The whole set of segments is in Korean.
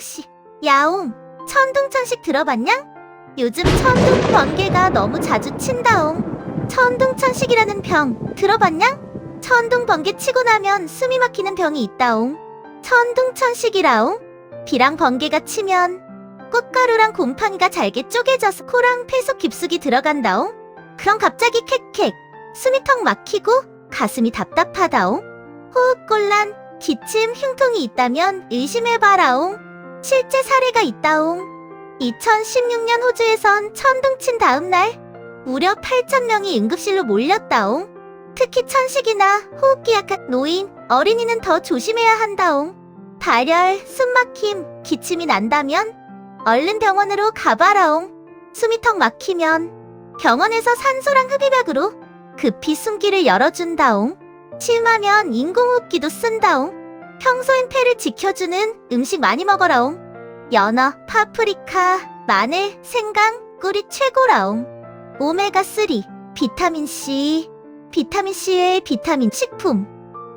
천둥씨. 야옹, 천둥천식 들어봤냐? 요즘 천둥 번개가 너무 자주 친다옹. 천둥천식이라는 병 들어봤냐? 천둥 번개 치고 나면 숨이 막히는 병이 있다옹. 천둥천식이라옹. 비랑 번개가 치면 꽃가루랑 곰팡이가 잘게 쪼개져서 코랑 폐속 깊숙이 들어간다옹. 그럼 갑자기 캑캑 숨이 턱 막히고 가슴이 답답하다옹. 호흡곤란, 기침, 흉통이 있다면 의심해봐라옹. 실제 사례가 있다옹. 2016년 호주에선 천둥 친 다음 날 무려 8,000명이 응급실로 몰렸다옹. 특히 천식이나 호흡기 약한 노인, 어린이는 더 조심해야 한다옹. 발열, 숨막힘, 기침이 난다면 얼른 병원으로 가봐라옹. 숨이 턱 막히면 병원에서 산소랑 흡입약으로 급히 숨기를 열어준다옹. 심하면 인공호흡기도 쓴다옹. 평소엔 폐를 지켜주는 음식 많이 먹어라옹. 연어, 파프리카, 마늘, 생강, 꿀이 최고라옹. 오메가3, 비타민C, 비타민C의 비타민 식품.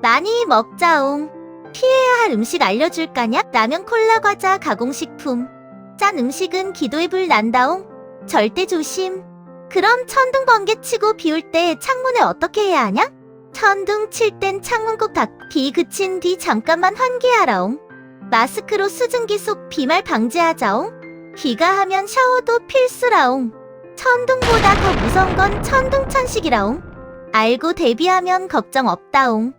많이 먹자옹. 피해야 할 음식 알려줄까냐? 라면 콜라 과자 가공식품. 짠 음식은 기도의 불 난다옹. 절대 조심. 그럼 천둥 번개 치고 비 올 때 창문을 어떻게 해야 하냐? 천둥 칠 땐 창문 꼭 닫, 비 그친 뒤 잠깐만 환기하라옹. 마스크로 수증기 속 비말 방지하자옹. 비가 하면 샤워도 필수라옹. 천둥보다 더 무서운 건 천둥 천식이라옹. 알고 대비하면 걱정 없다옹.